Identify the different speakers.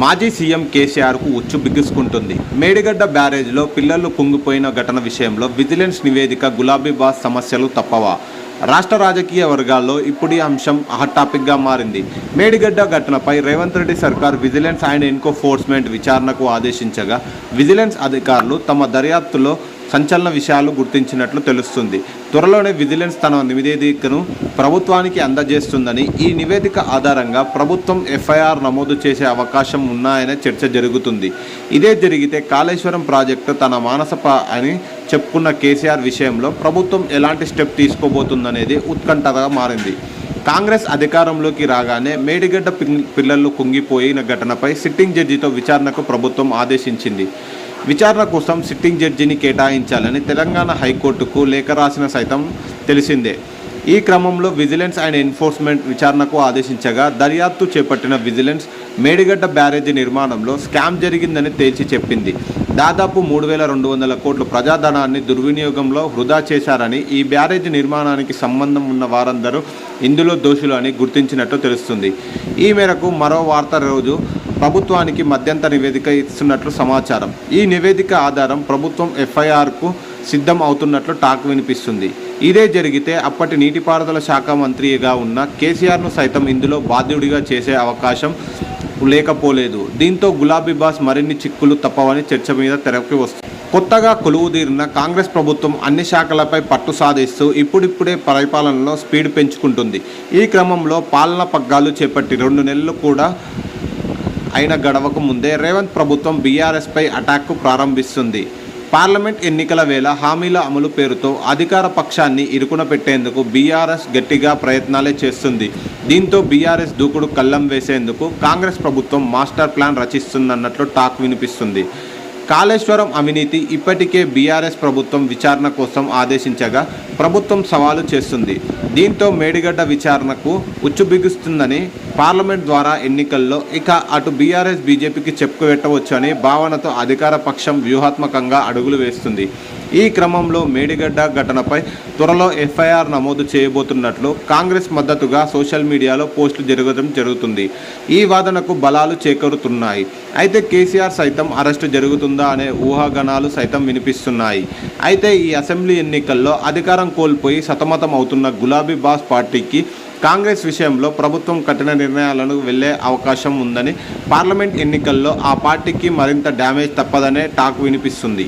Speaker 1: మాజీ సీఎం కేసీఆర్కు ఉచ్చు బిగుసుకుంటుంది. మేడిగడ్డ బ్యారేజ్లో పిల్లలు కుంగిపోయిన ఘటన విషయంలో విజిలెన్స్ నివేదిక గులాబీ బాస్ సమస్యలు తప్పవా? రాష్ట్ర రాజకీయ వర్గాల్లో ఇప్పుడు ఈ అంశం హాట్ టాపిక్గా మారింది. మేడిగడ్డ ఘటనపై రేవంత్ రెడ్డి సర్కార్ విజిలెన్స్ అండ్ ఎన్కోఫోర్స్మెంట్ విచారణకు ఆదేశించగా విజిలెన్స్ అధికారులు తమ దర్యాప్తులో సంచలన విషయాలు గుర్తించినట్లు తెలుస్తుంది. త్వరలోనే విజిలెన్స్ తన నివేదికను ప్రభుత్వానికి అందజేస్తుందని ఈ నివేదిక ఆధారంగా ప్రభుత్వం ఎఫ్ఐఆర్ నమోదు చేసే అవకాశం ఉన్నాయనే చర్చ జరుగుతుంది. ఇదే జరిగితే కాళేశ్వరం ప్రాజెక్టు తన మానసప అని చెప్పుకున్న కేసీఆర్ విషయంలో ప్రభుత్వం ఎలాంటి స్టెప్ తీసుకోబోతుందనేది ఉత్కంఠగా మారింది. కాంగ్రెస్ అధికారంలోకి రాగానే మేడిగడ్డ పిల్- పిల్లలు కుంగిపోయిన ఘటనపై సిట్టింగ్ జడ్జితో విచారణకు ప్రభుత్వం ఆదేశించింది. విచారణ కోసం సిట్టింగ్ జడ్జిని కేటాయించాలని తెలంగాణ హైకోర్టుకు లేఖ రాసిన సైతం తెలిసిందే. ఈ క్రమంలో విజిలెన్స్ అండ్ ఎన్ఫోర్స్మెంట్ విచారణకు ఆదేశించగా దర్యాప్తు చేపట్టిన విజిలెన్స్ మేడిగడ్డ బ్యారేజీ నిర్మాణంలో స్కామ్ జరిగిందని తేల్చి చెప్పింది. దాదాపు మూడు వేల రెండు వందల కోట్ల ప్రజాధనాన్ని దుర్వినియోగంలో వృధా చేశారని ఈ బ్యారేజీ నిర్మాణానికి సంబంధం ఉన్న వారందరూ ఇందులో దోషులు అని గుర్తించినట్టు తెలుస్తుంది. ఈ మేరకు మరో వార్త రోజు ప్రభుత్వానికి మధ్యంతర నివేదిక ఇస్తున్నట్లు సమాచారం. ఈ నివేదిక ఆధారం ప్రభుత్వం ఎఫ్ఐఆర్కు సిద్ధం అవుతున్నట్లు టాక్ వినిపిస్తుంది. ఇదే జరిగితే అప్పటి నీటిపారుదల శాఖ మంత్రిగా ఉన్న కేసీఆర్ను సైతం ఇందులో బాధ్యుడిగా చేసే అవకాశం లేకపోలేదు. దీంతో గులాబీ బాస్ మరిన్ని చిక్కులు తప్పవని చర్చ మీద తెరకి వస్తుంది కొత్తగా కొలువుదీరిన కాంగ్రెస్ ప్రభుత్వం అన్ని శాఖలపై పట్టు సాధిస్తూ ఇప్పుడిప్పుడే పరిపాలనలో స్పీడ్ పెంచుకుంటుంది. ఈ క్రమంలో పాలన పగ్గాలు చేపట్టి రెండు నెలలు కూడా అయిన గడవకు ముందే రేవంత్ ప్రభుత్వం బీఆర్ఎస్పై అటాక్కు ప్రారంభిస్తుంది. పార్లమెంట్ ఎన్నికల వేళ హామీల అమలు పేరుతో అధికార పక్షాన్ని ఇరుకున పెట్టేందుకు బీఆర్ఎస్ గట్టిగా ప్రయత్నాలే చేస్తుంది. దీంతో బీఆర్ఎస్ దూకుడు కళ్ళం వేసేందుకు కాంగ్రెస్ ప్రభుత్వం మాస్టర్ ప్లాన్ రచిస్తుందన్నట్లు టాక్ వినిపిస్తుంది. కాళేశ్వరం అవినీతి ఇప్పటికే బీఆర్ఎస్ ప్రభుత్వం విచారణ కోసం ఆదేశించగా ప్రభుత్వం సవాలు చేస్తుంది. దీంతో మేడిగడ్డ విచారణకు ఉచ్చుబిగుస్తుందని పార్లమెంట్ ద్వారా ఎన్నికల్లో ఇక అటు బీఆర్ఎస్ బీజేపీకి చెప్పుకుపెట్టవచ్చు అనే భావనతో అధికార పక్షం వ్యూహాత్మకంగా అడుగులు వేస్తుంది. ఈ క్రమంలో మేడిగడ్డ ఘటనపై త్వరలో ఎఫ్ఐఆర్ నమోదు చేయబోతున్నట్లు కాంగ్రెస్ మద్దతుగా సోషల్ మీడియాలో పోస్టులు జరగడం జరుగుతుంది. ఈ వాదనకు బలాలు చేకూరుతున్నాయి. అయితే కేసీఆర్ సైతం అరెస్టు జరుగుతుందా అనే ఊహాగణాలు సైతం వినిపిస్తున్నాయి. అయితే ఈ అసెంబ్లీ ఎన్నికల్లో అధికారం కోల్పోయి సతమతం అవుతున్న గులాబీ బాస్ పార్టీకి కాంగ్రెస్ విషయంలో ప్రభుత్వం కఠిన నిర్ణయాలను వెళ్ళే అవకాశం ఉందని పార్లమెంట్ ఎన్నికల్లో ఆ పార్టీకి మరింత డ్యామేజ్ తప్పదనే టాక్ వినిపిస్తుంది.